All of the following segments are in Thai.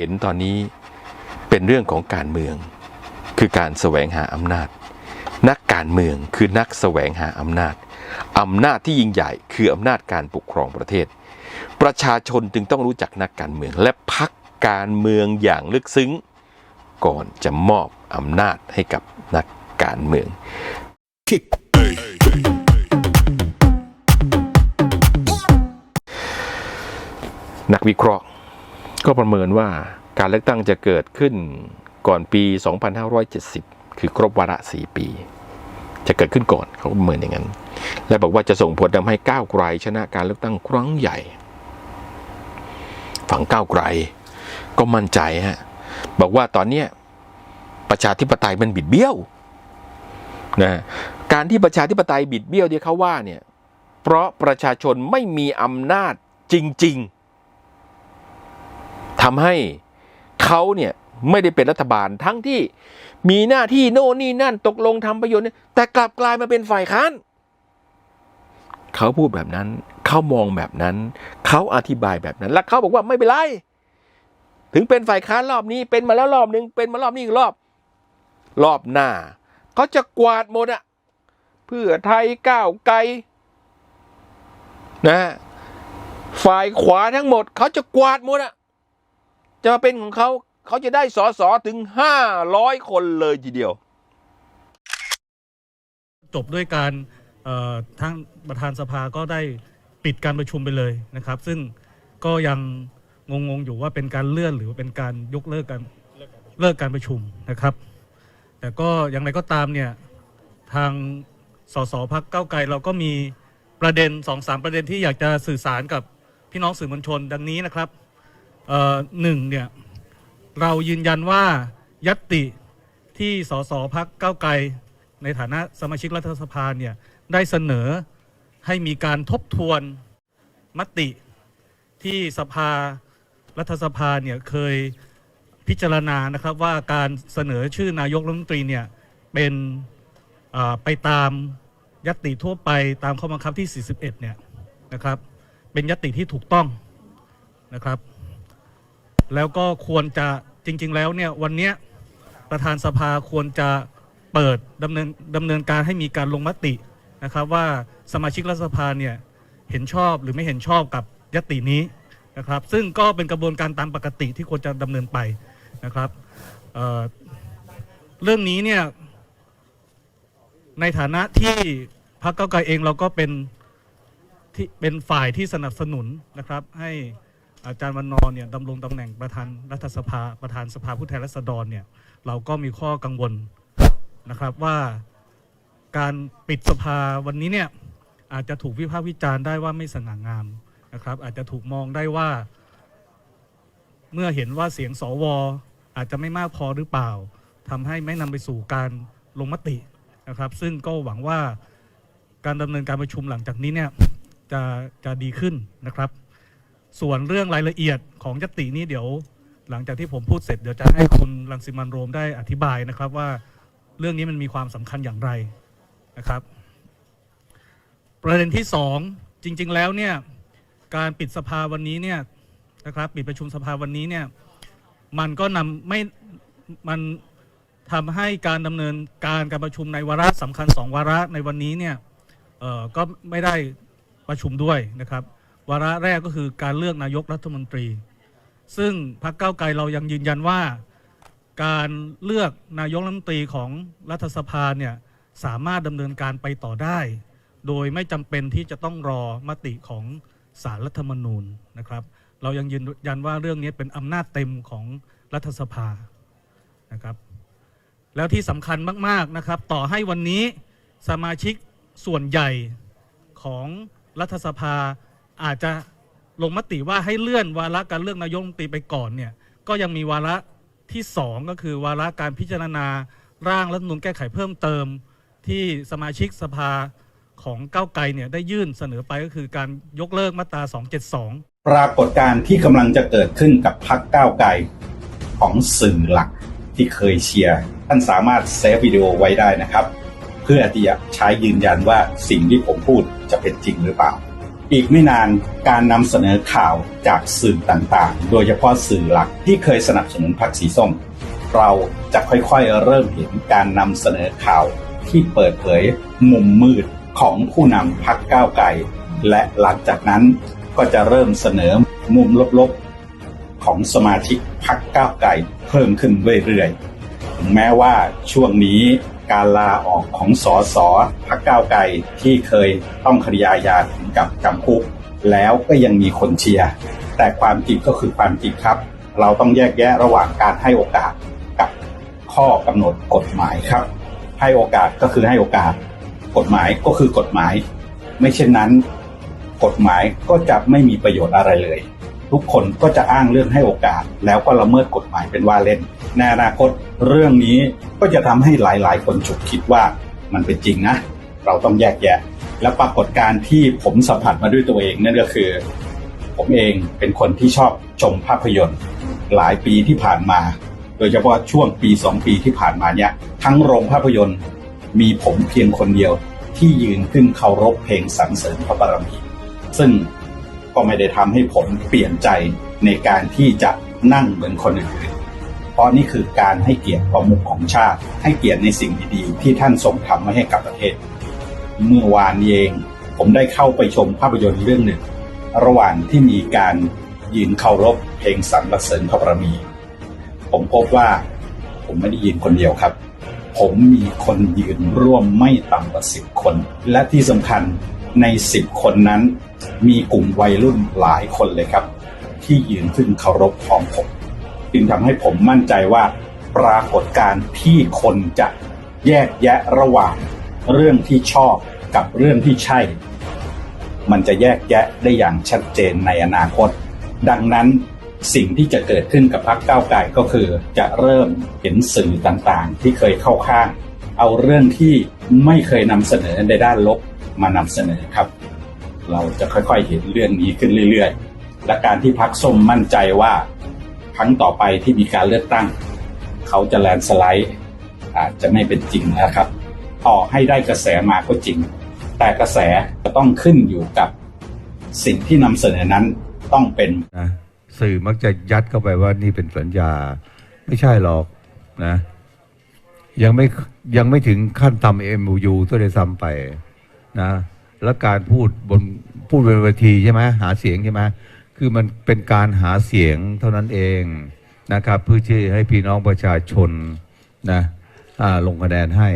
เห็นตอนนี้เป็นเรื่องของการเมือง คือการแสวงหาอำนาจ นักการเมืองคือนักแสวงหาอำนาจอำนาจที่ยิ่งใหญ่คืออำนาจการปกครองประเทศ ประชาชนจึงต้องรู้จักนักการเมือง และพักการเมืองอย่างลึกซึ้ง ก่อนจะมอบอำนาจให้กับนักการเมืองนักวิเคราะห์ ก็ประเมินว่าการเลือกตั้งจะเกิดขึ้นก่อนปี 2570 คือครบวาระ 4 ปี จะเกิดขึ้นก่อนเขาประเมินอย่างนั้น และบอกว่าจะส่งผลทำให้ก้าวไกลชนะการเลือกตั้งครั้งใหญ่ ฝั่งก้าวไกลก็มั่นใจฮะบอกว่าตอนเนี้ยประชาธิปไตยมันบิดเบี้ยวนะการที่ประชาธิปไตยบิดเบี้ยวที่เขาว่าเนี่ยเพราะประชาชนไม่มีอำนาจจริง ๆ ทำให้เขาเนี่ยไม่ได้เป็นรัฐบาลทั้งที่มีหน้าที่โน่นนี่นั่นตกลงทำประโยชน์เนี่ยแต่กลับกลายมาเป็นฝ่ายค้านเขาพูดแบบนั้น เขามองแบบนั้น เขาอธิบายแบบนั้น แล้วเขาบอกว่าไม่เป็นไร ถึงเป็นฝ่ายค้านรอบนี้ เป็นมาแล้วรอบหนึ่งเป็นมารอบนี้อีกรอบ รอบหน้าเขาจะกวาดหมดอะเพื่อไทยก้าวไกลนะฝ่ายขวาทั้งหมด เขาจะกวาดหมดอะ จะมาเป็นของเขาเขาจะได้สอสอถึงห้าร้อยคนเลยทีเดียว จบด้วยการทั้งประธานสภาก็ได้ปิดการประชุมไปเลยนะครับ ซึ่งก็ยังงงๆอยู่ว่าเป็นการเลื่อนหรือเป็นการยกเลิกการเลิกการประชุมนะครับ แต่ก็อย่างไรก็ตามเนี่ยทางสสพักเก้าไกลเราก็มีประเด็นสองสามประเด็นที่อยากจะสื่อสารกับพี่น้องสื่อมวลชนดังนี้นะครับ หนึ่งเนี่ยเรายืนยันว่ายัตติที่สสพักเก้าไกล ในฐานะสมาชิกรัฐสภาเนี่ยได้เสนอให้มีการทบทวนมติที่สภารัฐสภาเนี่ยเคยพิจารณานะครับว่าการเสนอชื่อนายกรัฐมนตรีเนี่ยเป็นไปตามยติทั่วไปตามข้อบังคับที่ 41 เนี่ยนะครับ เป็นยติที่ถูกต้องนะครับ แล้วก็ควรจะจริง ๆ แล้วเนี่ยวันเนี้ยประธานสภาควรจะเปิดดำเนินดำเนินการให้มีการลงมตินะครับว่าสมาชิกรัฐสภาเนี่ยเห็นชอบหรือไม่เห็นชอบกับยตินี้นะครับ ซึ่งก็เป็นกระบวนการตามปกติที่ควรจะดำเนินไปนะครับเเรื่องนี้เนี่ยในฐานะที่พรรคเก้าวไกลเองเราก็เป็นที่เป็นฝ่ายที่สนับสนุนนะครับให้ อาจารย์วันนอร์เนี่ยดำรงตำแหน่งประธานรัฐสภาประธานสภาผู้แทนราษฎรเนี่ยเราก็มีข้อกังวลนะครับว่าการปิดสภาวันนี้เนี่ยอาจจะถูกวิพากษ์วิจารณ์ได้ว่าไม่สง่างามนะครับ อาจจะถูกมองได้ว่า เมื่อเห็นว่าเสียงสวอาจจะไม่มากพอหรือเปล่าทำให้ไม่นำไปสู่การลงมตินะครับ ซึ่งก็หวังว่าการดำเนินการประชุมหลังจากนี้เนี่ยจะจะดีขึ้นนะครับ ส่วนเรื่องรายละเอียดของยตินี้เดี๋ยว หลังจากที่ผมพูดเสร็จเดี๋ยวจะให้คุณรังสิมันโรมได้อธิบายนะครับว่าเรื่องนี้มันมีความสำคัญอย่างไรนะครับ ประเด็นที่สองจริง ๆ แล้วเนี่ยการปิดสภาวันนี้เนี่ยนะครับปิดประชุมสภาวันนี้เนี่ยมันก็นำไม่มันทำให้การดำเนินการการประชุมในวาระสำคัญสองวาระในวันนี้เนี่ยก็ไม่ได้ประชุมด้วยนะครับ วาระแรกก็คือการเลือกนายกรัฐมนตรี ซึ่งพรรคเก้าวไกลเรายังยืนยันว่า การเลือกนายกรัฐมนตรีของรัฐสภาเนี่ยสามารถดำเนินการไปต่อได้ โดยไม่จำเป็นที่จะต้องรอมติของสารรัฐธรรมนูญนะครับ เรายังยืนยันว่าเรื่องนี้เป็นอำนาจเต็มของรัฐสภานะครับแล้วที่สำคัญมาก ๆ นะครับ ต่อให้วันนี้สมาชิกส่วนใหญ่ของรัฐสภา อาจจะลงมติว่าให้เลื่อนวาระการเลือกนายกรัฐมนตรีไปก่อนเนี่ยก็ยังมีวาระที่ 2 ก็คือวาระการพิจารณาร่างรัฐธรรมนูญแก้ไขเพิ่มเติม ที่สมาชิกสภาของก้าวไกลเนี่ยได้ยื่นเสนอไปก็คือการยกเลิกมาตรา 272 ปรากฏการณ์ที่กำลังจะเกิดขึ้นกับพักก้าวไกลของสื่อหลักที่เคยเชียร์ท่านสามารถเซฟวิดีโอไว้ได้นะครับ เพื่อที่จะใช้ยืนยันว่าสิ่งที่ผมพูดจะเป็นจริงหรือเปล่า อีกไม่นานการนำเสนอข่าวจากสื่อต่างๆ โดยเฉพาะสื่อหลักที่เคยสนับสนุนพรรคสีส้ม เราจะค่อยๆเริ่มเห็นการนำเสนอข่าวที่เปิดเผยมุมมืดของผู้นำพรรคก้าวไกลและหลังจากนั้นก็จะเริ่มเสนอมุมลบๆ ของสมาชิกพรรคก้าวไกลเพิ่มขึ้นเรื่อยๆ แม้ว่าช่วงนี้การลาออกของสอสอพักก้าวไกลที่เคยต้องคดีอาญาถึงกับจำคุกแล้วก็ยังมีคนเชียร์แต่ความจริงก็คือความจริงครับ เราต้องแยกแยะระหว่างการให้โอกาสกับข้อกำหนดกฎหมายครับ ให้โอกาสก็คือให้โอกาส กฎหมายก็คือกฎหมาย ไม่เช่นนั้น กฎหมายก็จะไม่มีประโยชน์อะไรเลย ทุกคนก็จะอ้างเรื่องให้โอกาส แล้วก็ละเมิดกฎหมายเป็นว่าเล่น ในอนาคตเรื่องนี้ก็จะทำให้หลายๆ คนฉุกคิดว่ามันเป็นจริงนะ เราต้องแยกแยะ และปรากฏการณ์ที่ผมสัมผัสมาด้วยตัวเองนั่นก็คือ ผมเองเป็นคนที่ชอบชมภาพยนตร์ หลายปีที่ผ่านมา โดยเฉพาะช่วงปีสองปีที่ผ่านมาเนี่ยทั้งโรงภาพยนตร์มีผมเพียงคนเดียวที่ยืนขึ้นเคารพเพลงสรรเสริญพระบารมี ซึ่ง ก็ไม่ได้ทำให้ผมเปลี่ยนใจในการที่จะนั่งเหมือนคนอื่นเพราะนี่คือการให้เกียรติประมุขของชาติ ให้เกียรติในสิ่งดีๆ ที่ท่านทรงทำไว้ให้กับประเทศ เมื่อวานเองผมได้เข้าไปชมภาพยนตร์เรื่องหนึ่ง ระหว่างที่มีการยืนเคารพเพลงสรรเสริญพระบรมี ผมพบว่าผมไม่ได้ยืนคนเดียวครับ ผมมีคนยืนร่วมไม่ต่ำกว่าสิบคน และที่สำคัญ ในสิบคนนั้น มีกลุ่มวัยรุ่นหลายคนเลยครับ ที่ยืนขึ้นเคารพพร้อมผมจึงทำให้ผมมั่นใจว่าปรากฏการณ์ที่คนจะแยกแยะระหว่างเรื่องที่ชอบกับเรื่องที่ใช่ มันจะแยกแยะได้อย่างชัดเจนในอนาคต ดังนั้นสิ่งที่จะเกิดขึ้นกับพรรคก้าวไกลก็คือจะเริ่มเห็นสื่อต่างๆ ที่เคยเข้าข้าง เอาเรื่องที่ไม่เคยนำเสนอในด้านลบ มานำเสนอครับ เราจะค่อยๆเห็นเรื่องนี้ขึ้นเรื่อยๆ และการที่พรรคส้มมั่นใจว่า ครั้งต่อไปที่มีการเลือกตั้ง เขาจะแลนสไลด์อาจจะไม่เป็นจริงนะครับ ต่อให้ได้กระแสมาก็จริง แต่กระแสจะต้องขึ้นอยู่กับสิ่งที่นำเสนอนั้นต้องเป็นนะสื่อมักจะยัดเข้าไปว่านี่เป็นสัญญา ไม่ใช่หรอกนะ ยังไม่ยังไม่ถึงขั้นทำเอ็มยูตัวเลยซ้ำไป นะแล้วการพูดบนพูดบนเวทีใช่ไหมหาเสียงใช่ไหมคือมันเป็นการหาเสียงเท่านั้นเองนะครับเพื่อที่ให้พี่น้องประชาชนนะลงคะแนนให้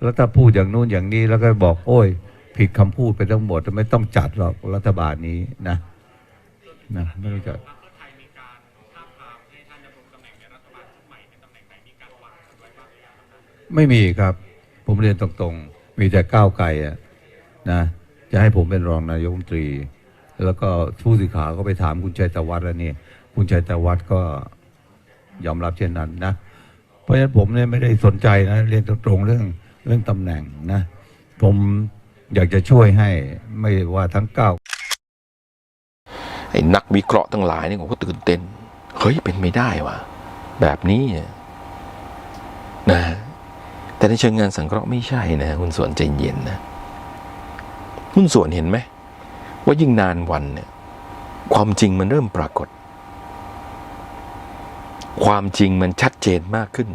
แล้วถ้าพูดอย่างนู้นอย่างนี้แล้วก็บอกโอ้ย ผิดคำพูดไปทั้งหมดไม่ต้องจัดหรอกรัฐบาลนี้นะนะไม่รู้จะไม่มีครับ ผมเรียนตรงๆ มีแต่ก้าวไกลอะ นะจะให้ผมเป็นรองนายกรัฐมนตรี แล้วก็ผู้สื่อข่าวก็ไปถามคุณชัยตวัฒน์แล้วนี่คุณชัยตวัฒน์ก็ยอมรับเช่นนั้นนะ เพราะฉะนั้นผมเนี่ยไม่ได้สนใจนะเรียนตรงๆเรื่องเรื่องตำแหน่งนะ ผมอยากจะช่วยให้ไม่ว่าทั้งเก้าไอ้นักวิเคราะห์ทั้งหลายเนี่ยผมก็ตื่นเต้น เฮ้ยเป็นไม่ได้วะแบบนี้นะแต่ในเชิงงานสังเคราะห์ไม่ใช่นะ คุณส่วนใจเย็นนะ คุณส่วนเห็นไหม ว่ายิ่งนานวันเนี่ยความจริงมันเริ่มปรากฏ ความจริงมันชัดเจนมากขึ้น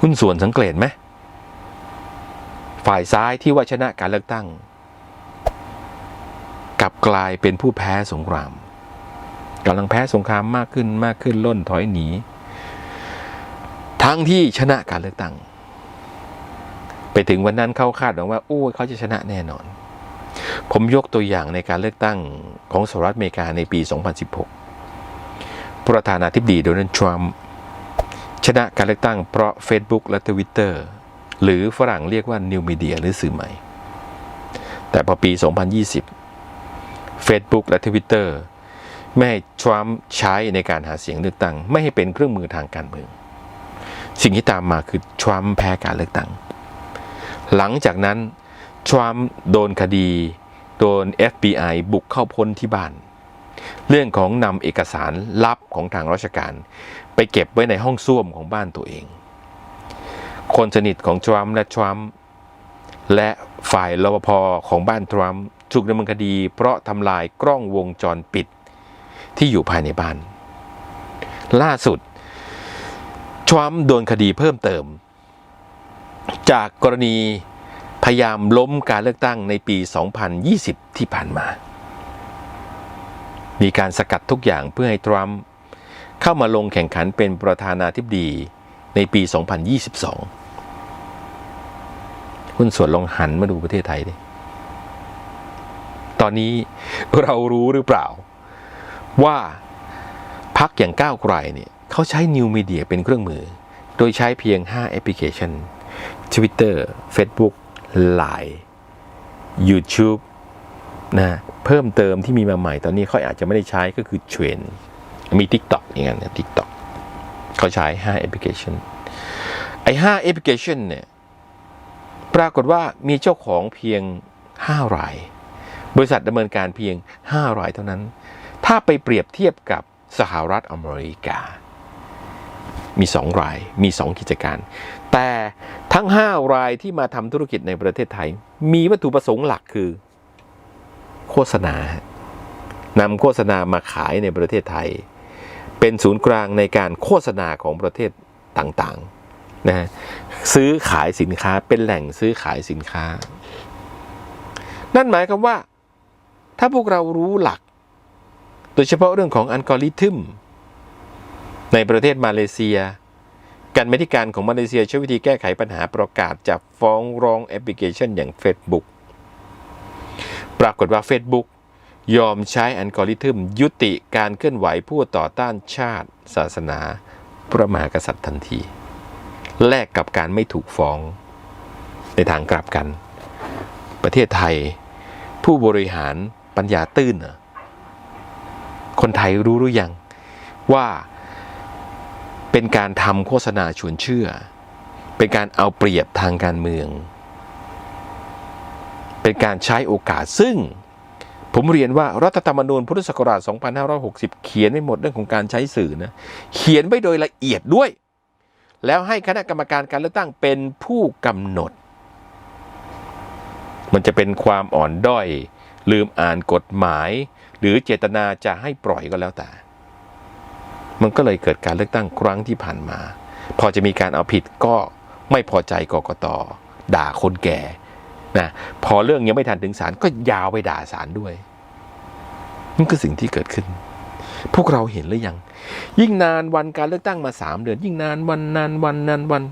คุณส่วนสังเกตไหมฝ่ายซ้ายที่ว่าชนะการเลือกตั้ง กลับกลายเป็นผู้แพ้สงครามกำลังแพ้สงครามมากขึ้นมากขึ้นล่นถอยหนี ทั้งที่ชนะการเลือกตั้ง ไปถึงวันนั้นเขาคาดหวังว่าโอ้ยเขาจะชนะแน่นอน ผมยกตัวอย่างในการเลือกตั้งของสหรัฐอเมริกาในปี 2016 ประธานาธิบดีโดนัลด์ทรัมป์ชนะการเลือกตั้งเพราะ Facebook และ Twitter หรือฝรั่งเรียกว่า New Media หรือสื่อใหม่ แต่พอปี 2020 Facebook และ Twitter ไม่ให้ทรัมป์ใช้ในการหาเสียงเลือกตั้ง ไม่ให้เป็นเครื่องมือทางการเมือง สิ่งที่ตามมาคือทรัมป์แพ้การเลือกตั้ง หลังจากนั้นทรัมป์โดนคดี โดน FBI บุกเข้าพ้นที่บ้าน เรื่องของนำเอกสารลับของทางราชการ ไปเก็บไว้ในห้องส้วมของบ้านตัวเอง คนสนิทของทรัมป์และทรัมป์และฝ่ายรปภของบ้านทรัมป์ถูกดำเนินคดี เพราะทำลายกล้องวงจรปิดที่อยู่ภายในบ้าน ล่าสุดทรัมป์โดนคดีเพิ่มเติม จากกรณีพยายามล้มการเลือกตั้งในปี 2020 ที่ผ่านมา มีการสกัดทุกอย่างเพื่อให้ทรัมป์เข้ามาลงแข่งขันเป็นประธานาธิบดีในปี 2022 หุ้นส่วนลองหันมาดูประเทศไทยดิ ตอนนี้เรารู้หรือเปล่า ว่าพักอย่างก้าวไกลเนี่ยเขาใช้นิวมีเดียเป็นเครื่องมือ โดยใช้เพียง 5 แอปพลิเคชัน Twitter Facebook Line YouTube นะเพิ่มเติมที่มีมาใหม่ตอนนี้เขาอาจจะไม่ได้ใช้ก็คือเทรนมี TikTok อย่างนั้นนะ TikTok เขาใช้ 5 แอปพลิเคชันไอ้5แอปพลิเคชันเนี่ยปรากฏว่ามีเจ้าของเพียง 5 ราย บริษัทดำเนินการเพียง 5 รายเท่านั้น ถ้าไปเปรียบเทียบกับสหรัฐอเมริกา มี 2 ราย มี 2 กิจการ แต่ทั้ง 5 รายที่มาทำธุรกิจในประเทศไทย มีวัตถุประสงค์หลักคือ โฆษณานำโฆษณามาขายในประเทศไทย เป็นศูนย์กลางในการโฆษณาของประเทศต่างๆนะซื้อขายสินค้าเป็นแหล่งซื้อขายสินค้า นั่นหมายความว่า ถ้าพวกเรารู้หลัก โดยเฉพาะเรื่องของอัลกอริทึม ในประเทศมาเลเซีย การบธิการของมาเลเซียใช้วิธีแก้ไขปัญหาประกาศจับฟ้องร้องแอปพลิเคชันอย่าง Facebook ปรากฏว่า Facebook ยอมใช้อัลกอริทึมยุติการเคลื่อนไหวผู้ต่อต้านชาติ ศาสนา พระมหากษัตริย์ทันที แลกกับการไม่ถูกฟ้อง ในทางกลับกัน ประเทศไทย ผู้บริหารปัญญาตื้น คนไทยรู้หรือยังว่า เป็นการทำโฆษณาชวนเชื่อ เป็นการเอาเปรียบทางการเมือง เป็นการใช้โอกาสซึ่ง ผมเรียนว่ารัฐธรรมนูญพุทธศักราช 2560 เขียนไว้หมดเรื่องของการใช้สื่อนะ เขียนไว้โดยละเอียดด้วย แล้วให้คณะกรรมการการเลือกตั้งเป็นผู้กำหนด มันจะเป็นความอ่อนด้อย ลืมอ่านกฎหมาย หรือเจตนาจะให้ปล่อยก็แล้วแต่ มันก็เลยเกิดการเลือกตั้งครั้งที่ผ่านมา พอจะมีการเอาผิดก็ไม่พอใจกกตด่าคนแก่นะพอเรื่องยังไม่ทันถึงศาลก็ยาวไปด่าศาลด้วยนั่นคือสิ่งที่เกิดขึ้น พวกเราเห็นหรือยัง ยิ่งนานวันการเลือกตั้งมาสามเดือน ยิ่งนานวันนานวันนานวัน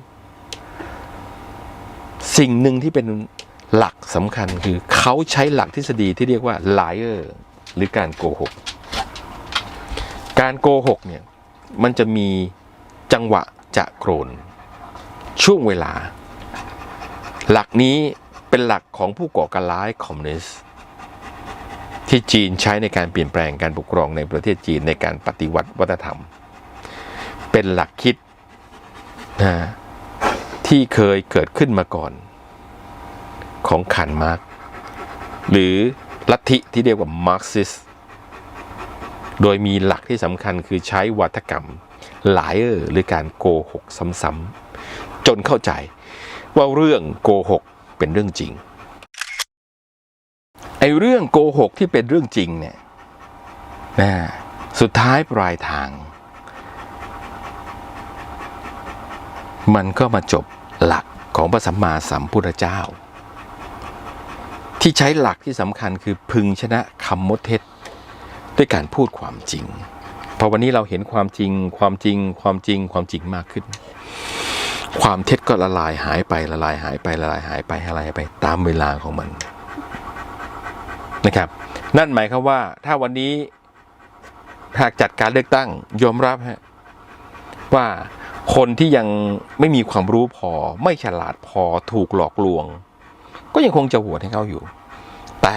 สิ่งหนึ่งที่เป็นหลักสำคัญคือเขาใช้หลักทฤษฎีที่เรียกว่า liar หรือการโกหก การโกหกเนี่ยมันจะมีจังหวะจะโกรน ช่วงเวลา หลักนี้เป็นหลักของผู้ก่อการร้ายคอมมิวนิสต์ที่จีนใช้ในการเปลี่ยนแปลงการปกครองในประเทศจีนในการปฏิวัติวัฒนธรรม เป็นหลักคิดนะที่เคยเกิดขึ้นมาก่อนของขันมาร์กหรือลัทธิที่เรียกว่ามาร์กซิส โดยมีหลักที่สำคัญคือใช้วัฒกรรมหลายเออหรือการโกหกซ้ำๆจนเข้าใจว่าเรื่องโกหกเป็นเรื่องจริงไอ้เรื่องโกหกที่เป็นเรื่องจริงเนี่ยนะสุดท้ายปลายทาง มันก็มาจบหลักของพระสัมมาสัมพุทธเจ้า ที่ใช้หลักที่สำคัญคือพึงชนะคำมดเท็จ ด้วยการพูดความจริง พอวันนี้เราเห็นความจริง ความจริง ความจริง ความจริงมากขึ้น ความเท็จก็ละลายหายไปละลายหายไปละลายหายไปละลายไปตามเวลาของมันนะครับ นั่นหมายความว่าถ้าวันนี้หากจัดการเลือกตั้งยอมรับฮะว่าคนที่ยังไม่มีความรู้พอ ไม่ฉลาดพอถูกหลอกลวง ก็ยังคงจะโหวตให้เขาอยู่ แต่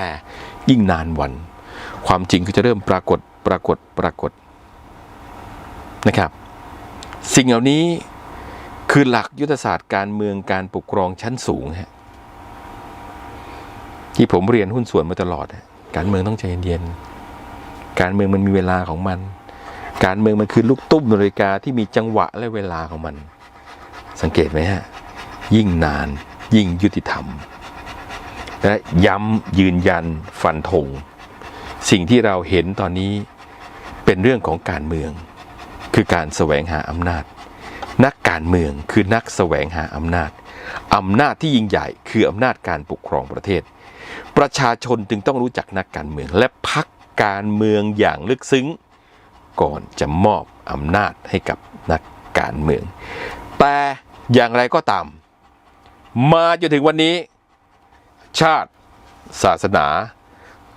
ยิ่งนานวัน ความจริงก็จะเริ่มปรากฏปรากฏปรากฏนะครับ สิ่งเหล่านี้คือหลักยุทธศาสตร์การเมืองการปกครองชั้นสูงฮะที่ผมเรียนหุ้นส่วนมาตลอด การเมืองต้องใจเย็นๆการเมืองมันมีเวลาของมัน การเมืองมันคือลูกตุ้มนาฬิกาที่มีจังหวะและเวลาของมัน สังเกตไหมฮะ ยิ่งนานยิ่งยุติธรรม และย้ำยืนยันฟันธง สิ่งที่เราเห็นตอนนี้เป็นเรื่องของการเมือง คือการแสวงหาอำนาจ นักการเมืองคือนักแสวงหาอำนาจอำนาจที่ยิ่งใหญ่คืออำนาจการปกครองประเทศ ประชาชนจึงต้องรู้จักนักการเมือง และพักการเมืองอย่างลึกซึ้ง ก่อนจะมอบอำนาจให้กับนักการเมือง แต่อย่างไรก็ตาม มาจนถึงวันนี้ ชาติ ศาสนา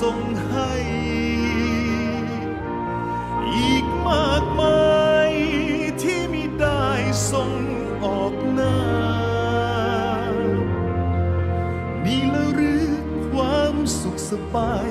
ทรงให้ อีกมากมายที่มิได้ทรงออกหน้า นี่ละหรือความสุขสบาย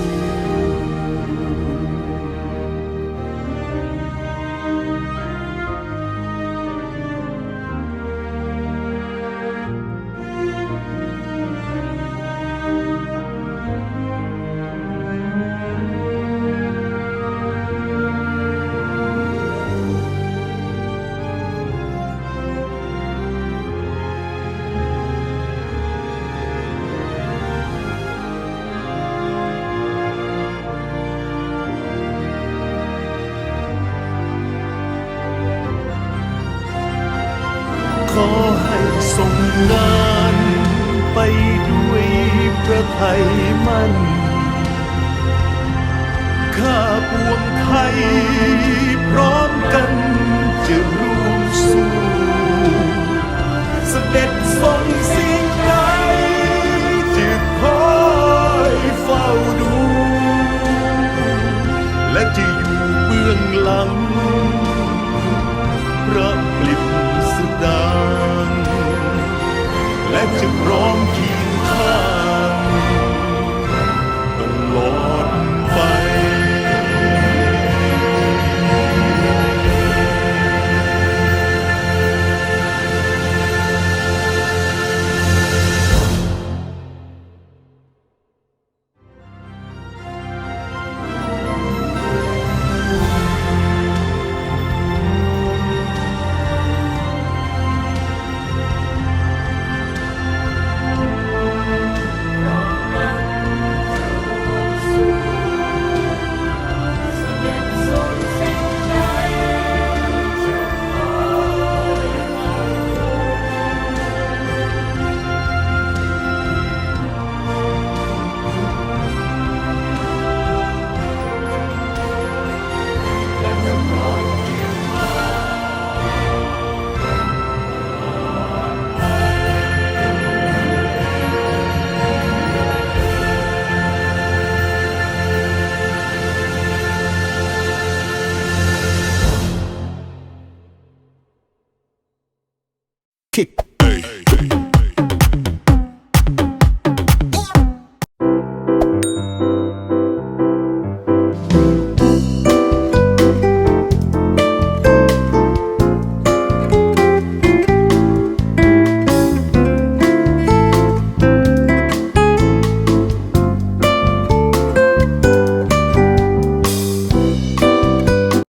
บื้ 킥.